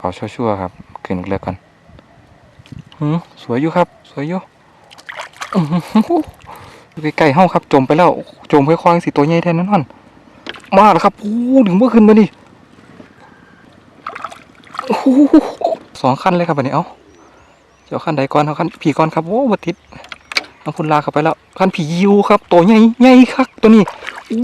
เอาชั่วๆครับขึ้นเรือก่อนหืมสวยอยู่ครับ สวยอยู่อื้อหืออยู่ใกล้ๆเฮาครับ จมไปแล้วจมค่อยๆสิตัวใหญ่แทนนั่นนั่นมาแล้วครับโอ้ถึงเมื่อขึ้นมาดิโอ้โหสองขั้นเลยครับอันนี้เอ้าเจ้าขั้นใดก่อนเอาขั้นผีก่อนครับโอ้บัติดเอาพุ่นลากเข้าไปแล้วขั้นผียิวครับตัวใหญ่ใหญ่คักตัวนี้โอ้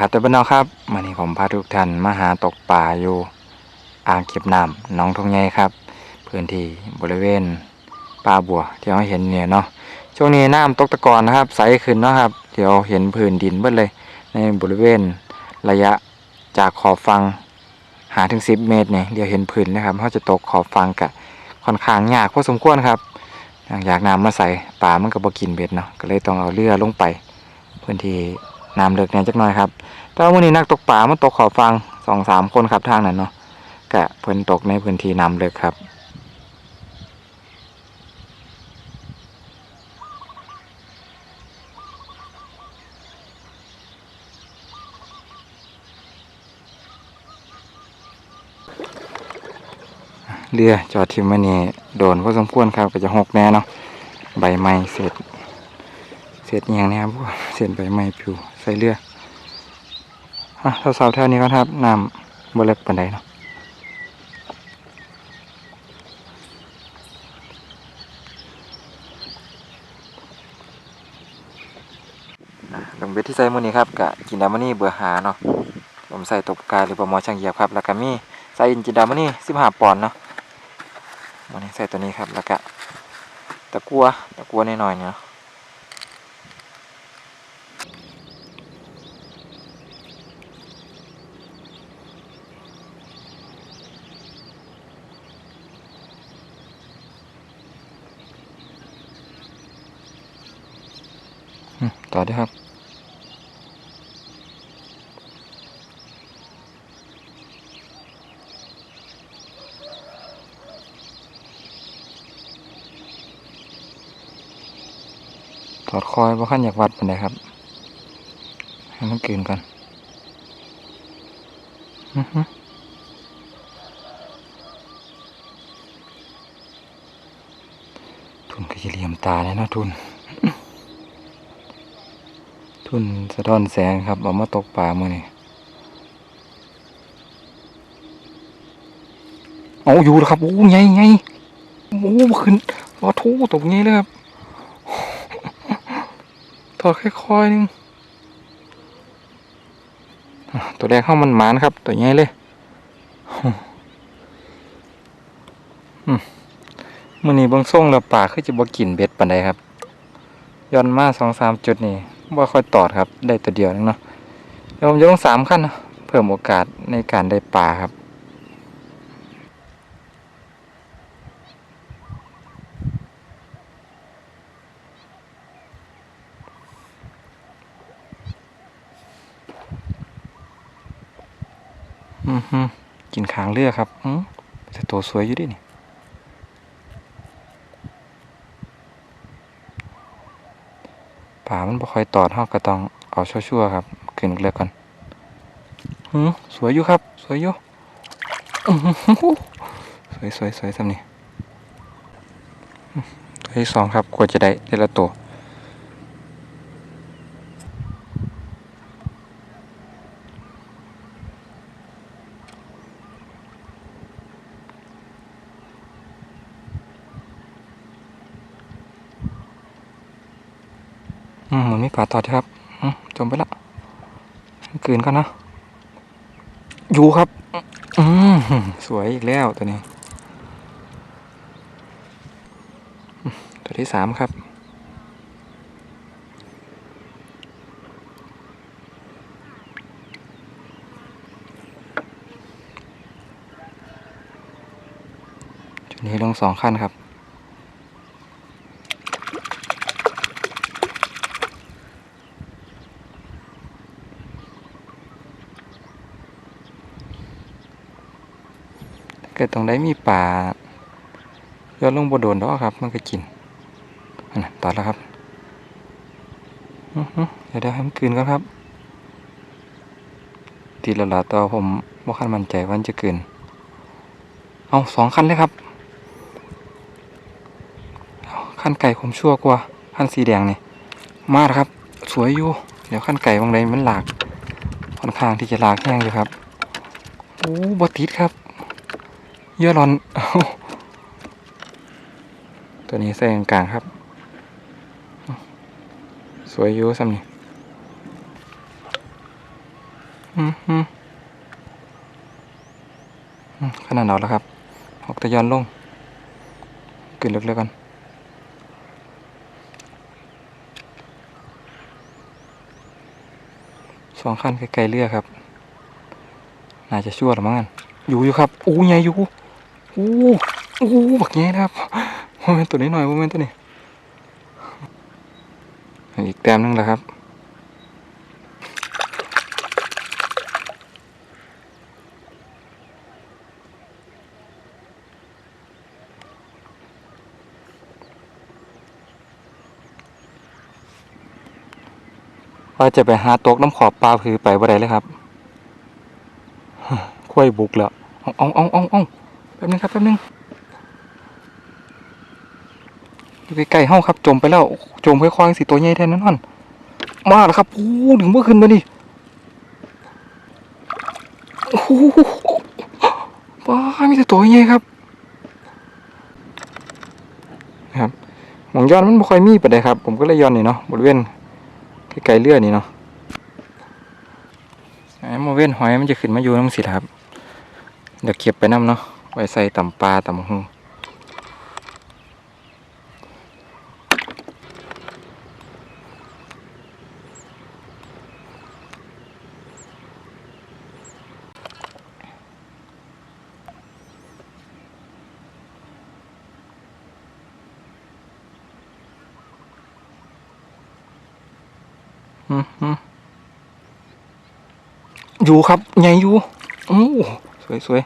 ครับท่านผู้ชมครับวันนี้ผมพาทุกท่านมาหาตกป่าอยู่อ่างเก็บน้ำหน้องทงใหญ่ครับ พื้นที่บริเวณป่าบัวที่เราเห็นเนี่ยเนาะช่วงนี้น้ำตกตะกอนนะครับใสขึ้นเนาะครับเดี๋ยวเห็นพื้นดินเบิดเลย ในบริเวณระยะจากขอบฟังหาถึง10เมตรเนี่ยเดี๋ยวเห็นพื้นนะครับเขาจะตกขอบฟังกะค่อนข้างยากพอสมควรครับอยากน้ำมาใส่ป่ามันก็บ่กินเบ็ดเนาะก็เลยต้องเอาเรือลงไปพื้นที่ น้ำเลิกเนี่ยจักหน่อยครับ แต่ว่าวันนี้นักตกป่ามันตกขอบฟังสองสามคนครับทางนั้นเนาะกะเพิ่นตกในพื้นที่น้ำเลิกครับเรือจอดทิมมันนี่โดนพอสมควรครับก็จะหกแน่เนาะใบไม้เสร็จเศษอย่างนี้ครับพวกเศษใบไม้ผิว ใส่เรืออะสาๆแถวนี้ก็ครับน้ำบเล็กปานใดเนาะลงเบ็ดที่ใส่มือนี้ครับกะกินดามานี่เบื่อหาเนาะผมใส่ตบกายหรือปลาหมอช่างเหยียบครับแล้วก็มีใส่อินจินดามานี่15ปอนด์เนาะวันนี้ใส่ตัวนี้ครับแล้วก็ตะกัวตะกัวน้อยๆเนี่ยเนาะ ต่อด้วยครับ ถอดคอยว่าขั้นอยากวัดเป็นไดครับ ให้มันเกินก่อนอือหือทุนก็จะเหลี่ยมตาเลยนะทุน ทุนสะท้อนแสงครับเอามาตกปลามื่อนี่เอาอยู่แล้วครับโอ้ไงไงโอ้ขึ้นว่าทูตกงี้เลยครับถอดค่อยๆนึงอะตัวแรกเข้ามันหมานครับ ตัวใหญ่เลยมื่อนี้เบางส่งแล้วป่าคือจะบ่กินเบ็ดปานใดครับ ย้อนมาสองสามจุดนี่ ว่าค่อยตอดครับ ได้ตัวเดียวนึงเนาะเดี๋ยวผมจะลงสามขั้นนะเพิ่มโอกาสในการได้ปลาครับอือฮึกินขางเรือครับอืมแต่ตัวสวยอยู่ดินี่ ป่ามันบ่ค่อยตอดเฮาก็ต้องเอาชั่วๆครับ ขึ้นเรือก่อนหืมสวยอยู่ครับ สวยอยู่สวยสวยสวยสำนี่ตัวที่สองครับกว่าจะได้แต่ละตัว อืมเหมือนมีป่าตอดครับจมไปละกลืนก่อนนะอยู่ครับ อืมสวยอีกแล้วตัวนี้ ตัวที่สามครับ จุดนี้ลงสองขั้นครับ เกิดตรงใดมีป่าย้อนลงบ่โดนดอกครับ มันก็กินอันนั้นตอดแล้วครับเดี๋ยวเดี๋ยวให้มันกลืนก่อนครับตีละลาต่อผมว่าคันมั่นใจวันจะกืนเอาสองคันเลยครับเอาคันไก่ผมชั่วกว่าคันสีแดงนี่มาครับ สวยอยู่ เดี๋ยวคันไก่บางใดมันหลากค่อนข้างที่จะลากแห้งอยู่ครับโอ้บติดครับ เยอะรอน ตัวนี้ใส่กลางครับ สวยอยู่ซ้ำนี่อืมอืมอืมขนาดหนาแล้วครับหกตะยอนลงกลืนลึกๆกันสองขั้นไกลๆเรือครับ น่าจะชั่วหรือมั้งอันอยู่อยู่ครับโอ้ใหญ่อยู่ โอ้โอ้บักใหญ่นะครับโมเมนตัวนี้หน่อยโมเมนตัวนี้ อีกแต้มหนึงแล้วครับว่าจะไปหาตกน้ำขอบปลาผือไปบ่ได้เลยครับ ค่อยบุกแล้วเอาเอาเอาเอาเอา แป๊บนึงครับแป๊บนึงอยู่ใกล้ๆเฮาครับจมไปแล้วจมค่อยๆสิตัวใหญ่แทนนั่นนมาแล้วครับโอ้ถึงเมื่อคืนมาดิโอ้โหป้ามีแต่ตัวใหญ่ครับนะครับหมองย้อนมันบ่ค่อยมีปานใดครับ ผมก็เลยย้อนนี่เนาะบริเวณไกลๆเรือนี่เนาะไอ้โมเว้นหอยมันจะขึ้นมาอยู่น้ำสิครับเดี๋ยวเก็บไปน้ำเนาะ ไว้ใส่ตำปลาตำหูอืมอืมอยู่ครับใหญ่อยู่โอ้สวยสวย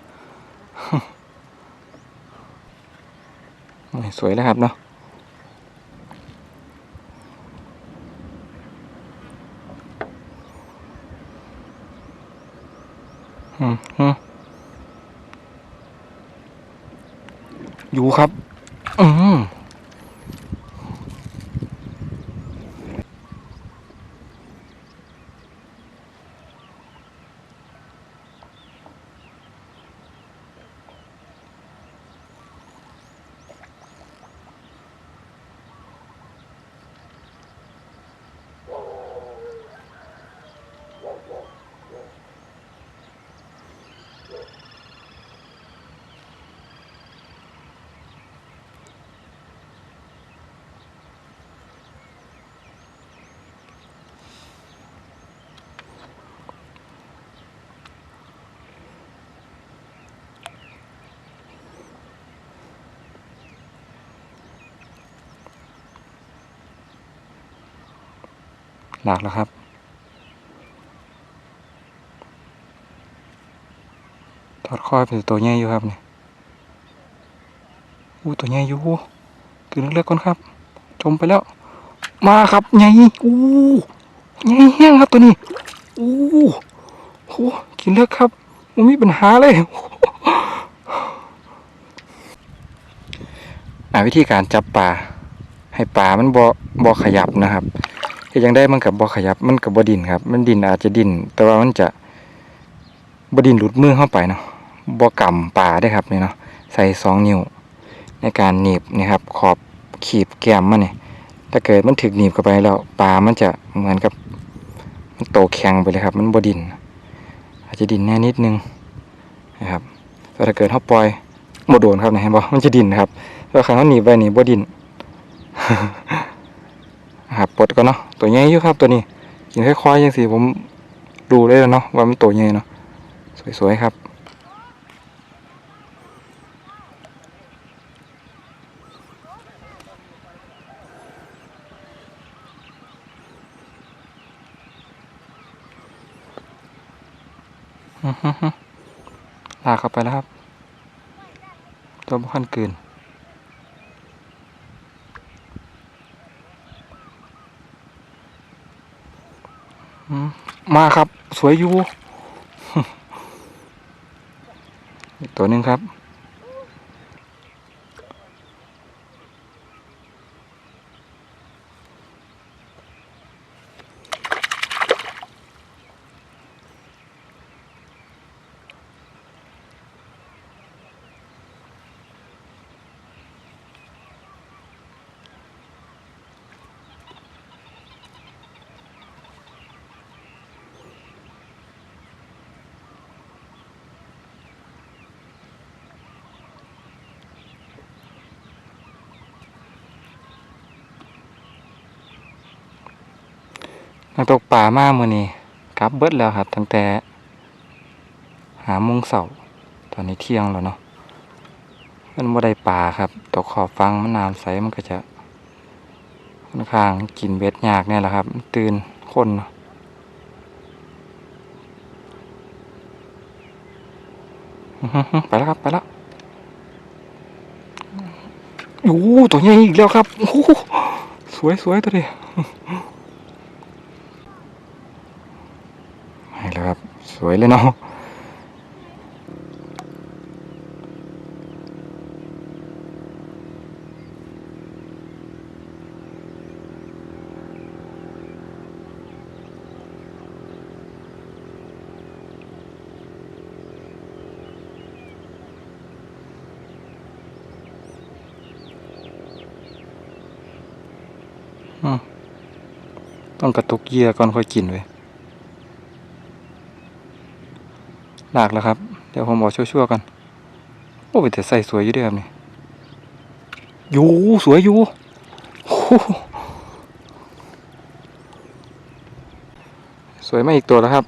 โอ้ย สวยแล้วครับเนาะอืมอืมอยู่ครับ อืม หลากแล้วครับ ถอดข้อเป็นตัวใหญ่อยู่ครับเนี่ยอู้ตัวใหญ่อยู่ตื่นเลือกก่อนครับ จมไปแล้ว มาครับใหญ่อู้ใหญ่แห้งครับตัวนี้อู้โหกินเลือกครับมันมีปัญหาเลยอ่าวิธีการจับปลาให้ปลามันบ่บ่ขยับนะครับ เฮ็ดยังได้มันกับบ่ขยับ มันกับบ่ดินครับ มันดินอาจจะดิน แต่ว่ามันจะบ่ดินหลุดมือเข้าไปเนาะบ่กำปลาได้ครับนี่เนาะใส่สองนิ้ว ในการหนีบนี่ครับ ขอบขีบแก้มมันนี่ถ้าเกิดมันถึกหนีบเข้าไปแล้วปลามันจะเหมือนกับ มันโตแข็งไปเลยครับ มันบ่ดิน อาจจะดินแน่นิดนึงนะครับแต่ถ้าเกิดเขาปล่อยบ่โดนครับนะเห็นบ่มันจะดินครับแล้วคันเขาหนีบไว้นี่บ่ดิน ครับปลดก่อนเนาะตัวใหญ่อยู่ครับตัวนี้กินค่อยๆยังสิผมดูเลยแล้วเนาะว่ามันตัวใหญ่เนาะสวยๆครับลากเข้าไปแล้วครับ ตัวบ่คันเกินอื มาครับ สวยอยู่ ตัวนึงครับ นักตกป่ามากมือนี้กลับเบิดแล้วครับ ตั้งแต่ หาโมงเสาตอนนี้เที่ยงแล้วเนาะมันบ่ได้ป่าครับตกขอบฟังมันน้ำใสมันก็จะค่อนข้างกินเบ็ดยากเนี่ยแหละครับ ตื่นคนเนาะไปแล้วครับไปแล้วโอ้ตัวใหญ่อีกแล้วครับ สวยสวยตัวเดียว ให้แล้วครับ ส วยเลยเนาะต้องกระตุกเยื่อก่อนค่อยกินเว้ย หลากแล้วครับ เดี๋ยวผมบอกชั่วๆกัน โอ้ยแต่ใส่สวยอยู่เด้วยครับนี่อยู่สวยอยู่สวยมาอีกตัวแล้วครับ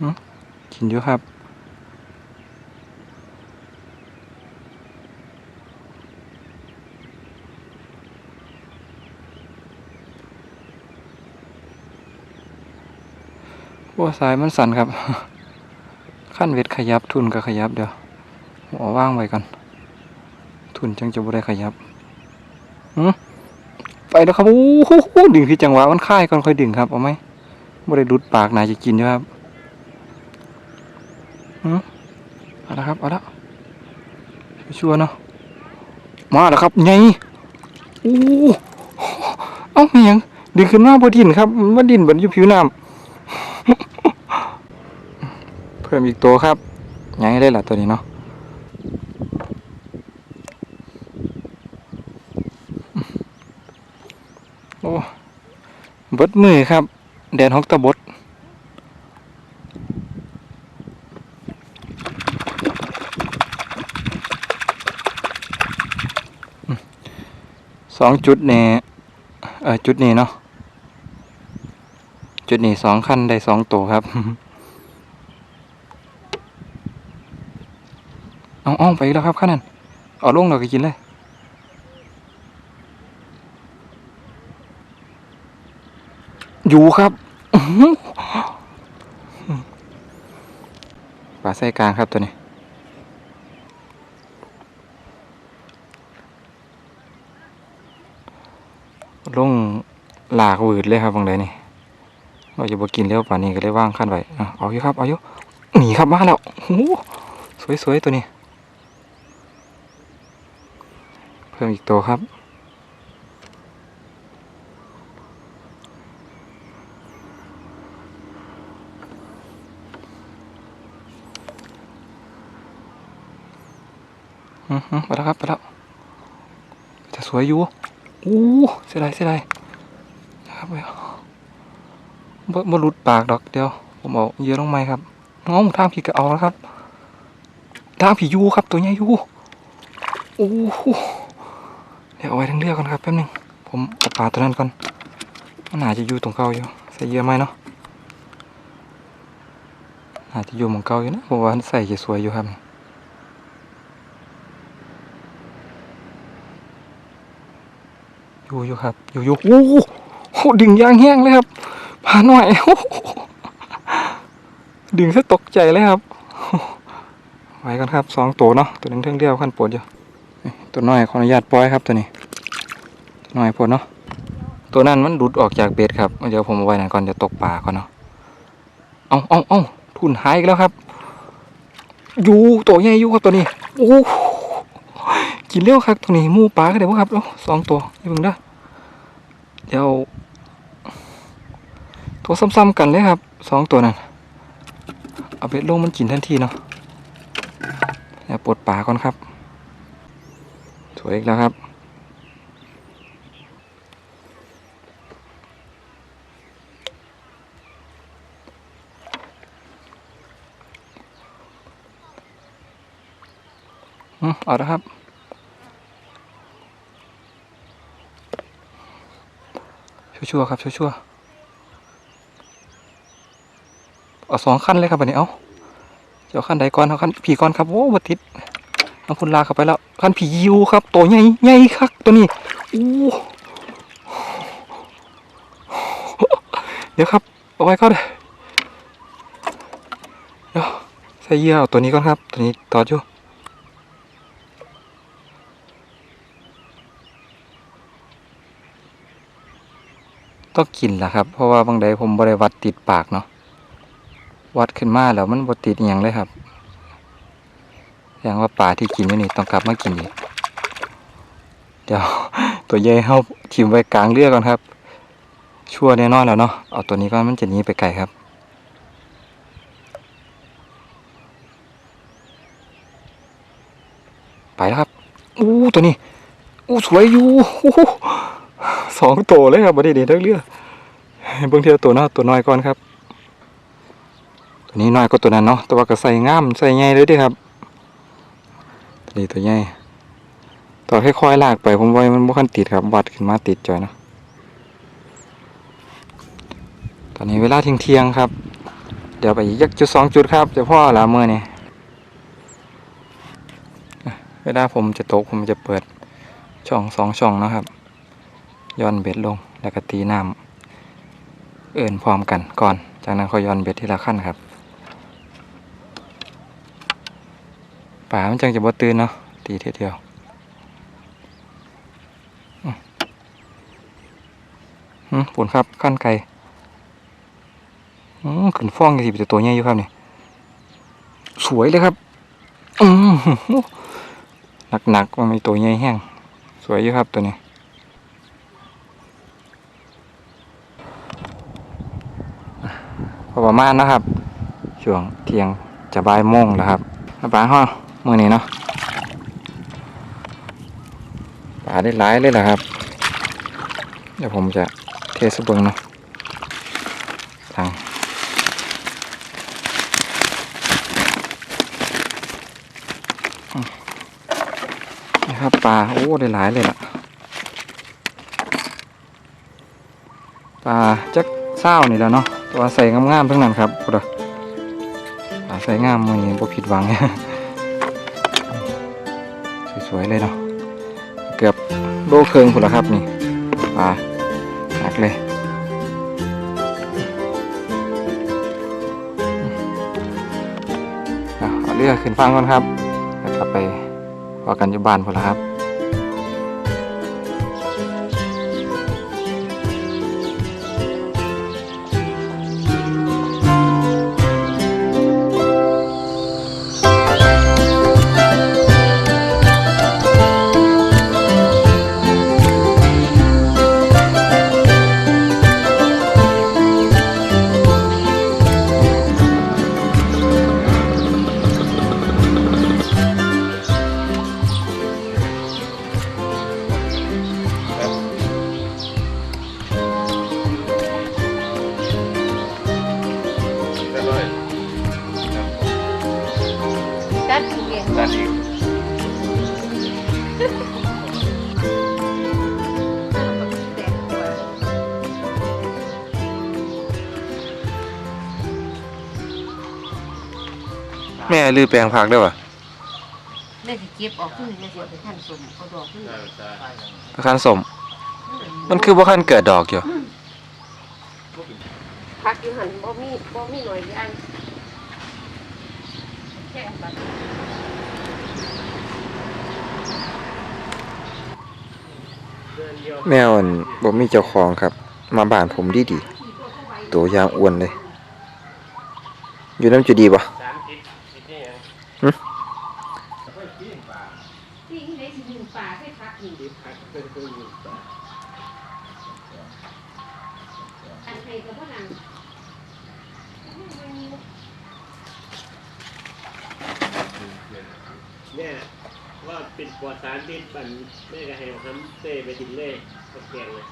หืมกินอยู่ครับ สายมันสั่นครับขั้นเวทขยับทุนก็ขยับเดี๋ยวหัวว่างไว้ก่อนทุนจังจะบ่ได้ขยับหืไปแล้วครับโอ้โหดึงที่จังหวะมันค่ายก่อนค่อยดึงครับเอาไหมบ่ได้ดุดปากนายจะกินอยู่ครับหืเอาละครับเอาละชัวร์เนาะมาแล้วครับไงโอ้เอ้ามียงดึงขึ้นมาบ่ดินครับมันดินบนอยู่ผิวน้ำ เพิ่มอีกตัวครับยังให้ได้ละตัวนี้เนาะโอ้บดมือครับ แดนฮอกตะบดสองจุดนี่เออจุดนี้เนาะ จุดนี้สองขั้นได้สองตัวครับ เอาเอาไปแล้วครับข้านั่นเอาลงเราก็กินเลยอยู่ครับปลาไส้กลางครับตัวนี้ ลงหลากหวืดเลยครับบางไดนี่ เราจะบ่กินเร็วป่านนี้ก็เลยว่างขั้นไว้เอาอยู่ครับ เอาอยู่หนีครับมาแล้วโอ้สวยๆตัวนี้ เพิ่มอีกตัวครับอือฮึไปแล้วครับไปแล้วจะสวยอยู่อู้เสียดายเสียดายนะครับไป บ่บ่หลุดปากดอกเดียวผมเอาเยอะลงไหมครับน้องทางผีก็เอาแล้วครับทางผียูครับตัวใหญ่ยูโอ้โหเดี๋ยวเอาไว้ทั้งเรือก่อนครับแป๊บนึงผมเอาปลาตัวนั้นก่อนมันอาจจะอยู่ตรงเก่าอยู่ใส่เยอะไหมเนาะอาจจะอยู่มองเก่าอยู่นะผมว่าใส่จะสวยอยู่ครับอยู่อยู่ครับอยู่อยู่โอ้โหดึงยางแห้งเลยครับ หน่อย ดึงซะตกใจเลยครับไว้กันครับสองตัวเนาะตัวนึงเท่งเดียวขั้นปวดอยู่ตัวน้อยขออนุญาตปล่อยครับตัวนี้ตัวน้อยปวดเนาะตัวนั้นมันหลุดออกจากเบ็ดครับเดี๋ยวผมเอาไว้นั่นก่อนจะตกปลาก่อนเนาะเอาเอาเอาทุนหายอีกแล้วครับอยู่ตัวใหญ่อยู่ครับตัวนี้โอ้กินเร็วครับตัวนี้มูปลาก็ได้บ่ครับสองตัวนี่เพิ่งเด้เดี๋ยว ตัวซ้ำๆกันเลยครับสองตัวนั้นเอาเบ็ดลงมันกินทันทีเนาะเดี๋ยวปลดปลาก่อนครับ สวยอีกแล้วครับอืมเอาละครับ ชั่วๆครับ ชั่วๆ เอาสองขั้นเลยครับบัดนี้เอาเจ้าขั้นใดก่อนเอาขั้นผีก่อนครับโอ้บัติดน้ำพุนลาเข้าไปแล้วขั้นผียิวครับตัวใหญ่ใหญ่ครับตัวนี้โอ้เดี๋ยวครับเอาไว้ก่อนเดี๋ยวใส่เหยื่อเอาตัวนี้ก่อนครับ ตัวนี้ตอดอยู่ต้องกินแหละครับ เพราะว่าบางใดผมบริวัดติดปากเนาะ วัดขึ้นมาแล้วมันบติดอย่างเลยครับแสดงว่าปลาที่กินอยู่นี่ต้องกลับมากินอีกเดี๋ยวตัวใหญ่เข้าทิมไว้กลางเรือก่อนครับ ชั่วแน่นอนแล้วเนาะเอาตัวนี้ก็มันจะหนีไปไกลครับไปแล้วครับ อู้ตัวนี้ อู้สวยอยู่อู้สองตัวเลยครับบไดเด็ดเรือเบิ่งเทียตัวเนาตัวน้อยก่อนครับ ตัวนี้น้อยกว่าตัวนั้นเนาะแต่ว่าก็ใส่ง่ามใส่ใหญ่เลยด้ครับตัวนี้ตัวใหญ่ต่อค่อยๆลากไปผมว่ามันบ่คันติดครับวัดขึ้นมาติดจอยเนาะตอนนี้เวลาเที่ยงๆครับ เดี๋ยวไปอีกยักจุดสองจุดครับจะพ่อละเมื่อนี่เวลาผมจะตกผมจะเปิดช่องสองช่องนะครับย้อนเบ็ดลงแล้วก็ตีน้ำเอื่นพร้อมกันก่อน จากนั้นค่อยย้อนเบ็ดทีละขั้นครับ ป่ามันจังจะบ่ตื่นเนาะตีเทีเดียวอืมปุ่นครับขั้นไก่อืมขึ้นฟ้องสิเป็นตัวใหญ่อยู่ครับนี่สวยเลยครับอืมหนักๆมันมีตัวใหญ่แห้ง สวยอยู่ครับตัวนี้ประมาณนะครับช่วงเที่ยงจะบ่ายโมงแล้วครับปลาห้อง มื่อนี้เนาะปลาได้หลายเลยแหละครับ เดี๋ยวผมจะเทสเบิงเนาะทางนี่ครับปลา โอ้ ได้หลายเลยล่ะ ปลาจักเศร้านี่แล้วเนาะ ตัวใส่งามๆทั้งนั้นครับพุทธปลาใส่งามมือนี้บ่ผิดหวังส วยเลยเนาะเกือบโลเคิงพุ่นละครับนี่ปลาหนักเลยเอาเรือขึ้นฟังก่อนครับแล้วกลับไปพอกันอยู่บ้านพุ่นละครับ อีกเองด้านนี้แดงกว่าแม่ลือแปลงผักได้ป่ะแม่สิเก็บออกขึ้นแม่สิเอาไปขั้นสมเอาดอกขึ้นใช่ใช่ประคันสมเออมันคือบ่คันเกิดดอกอยู่พักอยู่หันบ่มีบ่มีหน่วยย่างแค่บัด แมวอันบ่มีเจ้าของครับ มาบ้านผมดีดีตัวยางอ้วนเลย อยู่น้ำจะดีบ่ที่ไหนสิดึงป่าให้พักอยู่อันใครก็บ่นั่งเนี่ย ว่าเป็นปวดสารพิษบันแม่ก็ให้ทำเต้ไปกินเล่กับแกงเลย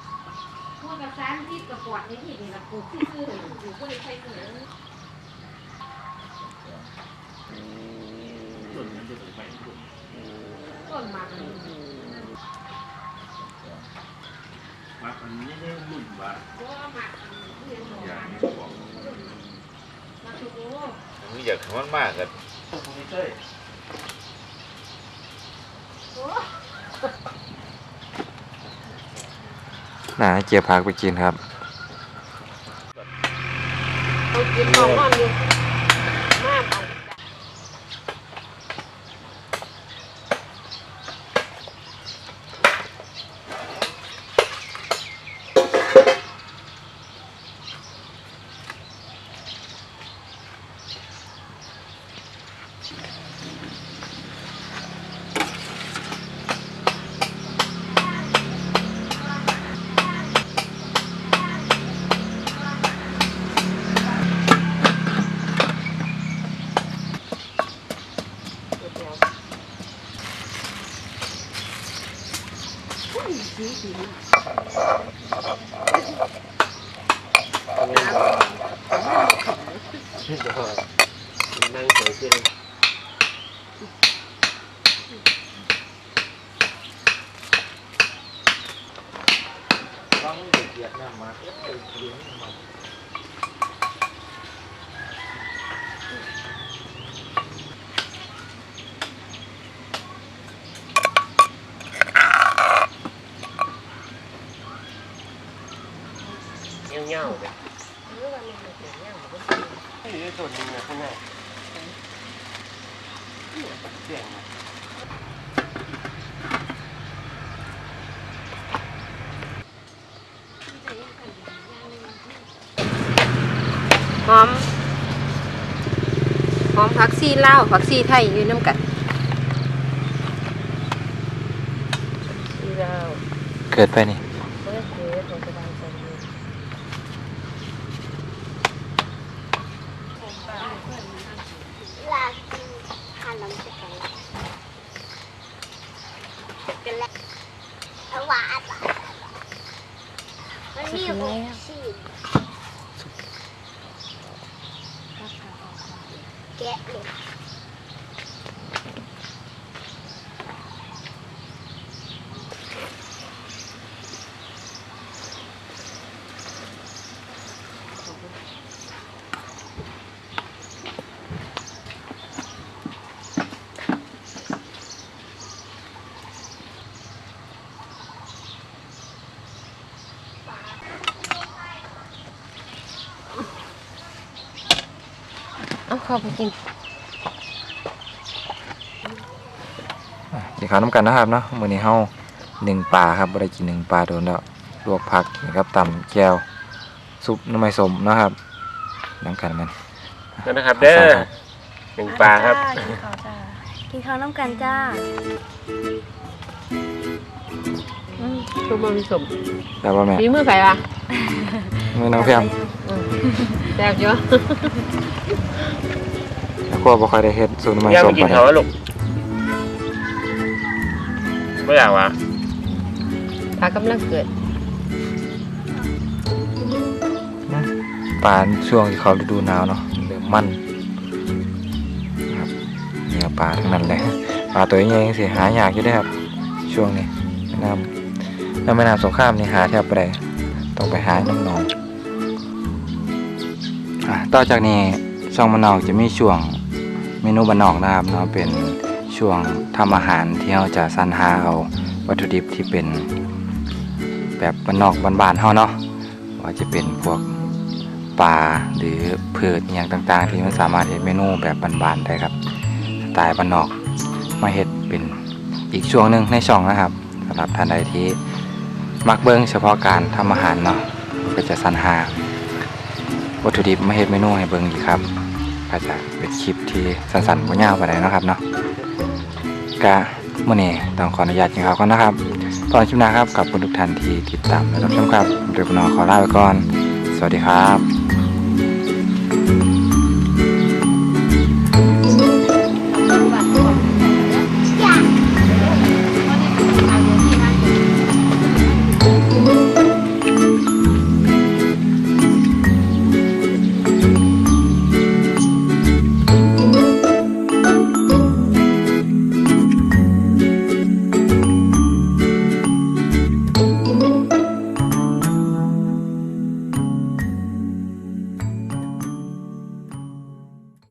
พวกกับสารพิษกับปอดในที่นี่ล่ะปลูกซื่อๆปลูกบ่ได้ใช้เงินส่วนมันจะถึงไปต้นหมากมาอันนี้ได้มุ่นว่าบ่หมากเรียนบ่หมากมาทุกโอ้มึงอยากให้มันมากกัน เต้โอ้น่าเจียพักไปกินครับ เอากินของนอนอยู่มาไป นั่งเฉยเฉย เงี้ยวเงี้ยวเลยนี่ส่วนหนึ่งนะข้างหน้าเสียง หอม หอมผักซีลาวผักซีไทยอยู่น้ำกันซีลาเกิดไปนี่ เฮ้ยเฮ้ยผมจะดังใจดี ลากินขนมช็อกโกแลตช็อกโกแลตหวานมันมีหกชิ้นแกะเลย เอาเข้าไปกินอะกินข้าวน้ำกันนะครับเนาะมื้อนี้เฮาหนึ่งปลาครับบ่ได้กินหนึ่งปลาโดนแล้วลวกผักนี่ครับตำแก้วซุปหน้ำไม้สมนะครับน้ำกันมันนั่นนะครับเด้อหนึ่งปลาครับกินข้าวจ้ากินข้าวน้ำกันจ้าตัวมันสมแต่ว่าแม่ฝีมือไผวะมือน้องเพียงแซ่บเยอะ แล้วก็บ่ค่อยได้เฮ็ดซุปหน้ำไม้ย่างสไปมกินปานใดเขาวะลูกไม่อยากวะผักกำลังเกิดปลาช่วงที่เขาฤดูหนาวเนาะเริ่มมันนะครับเนื้อปลาทั้งนั้นเลยปลาตัวใหญ่ๆสิหายากอยู่เด้อครับ ช่วงนี้แม่น้ำแล้วแม่น้ำสงครามนี่หาแทบบ่ได้ต้องไปหาน้ำหนองอะต่อจากนี้ช่องมะนอกจะมีช่วง เมนูบ้านนอกนะครับเนาะเป็นช่วงทำอาหารที่เราจะสรรหาเอาวัตถุดิบที่เป็นแบบบ้านนอกบ้านๆเฮาเนาะว่าจะเป็นพวกปลาหรือพืชอย่างต่างๆ ที่มันสามารถเฮ็ดเมนูแบบบานๆได้ครับสไตล์บ้านนอกมาเฮ็ดเป็นอีกช่วงหนึ่งในช่องนะครับสำหรับท่านใดที่มักเบิ่งเฉพาะการทำอาหารเนาะก็จะสรรหาวัตถุดิบมาเฮ็ดเมนูให้เบิ่งอีกครับ ก็จะเป็นคลิปที่สั้นๆบ่ยาวปานใดเนะครับเนาะกะมื่อนี้ต้องขออนุญาตกินข้าวก่อนนะครับ ตอนชิมนาครับขอบคุณทุกท่านที่ติดตามและรับชมครับเดี๋ยวผมน้อขอลาไปก่อน สวัสดีครับ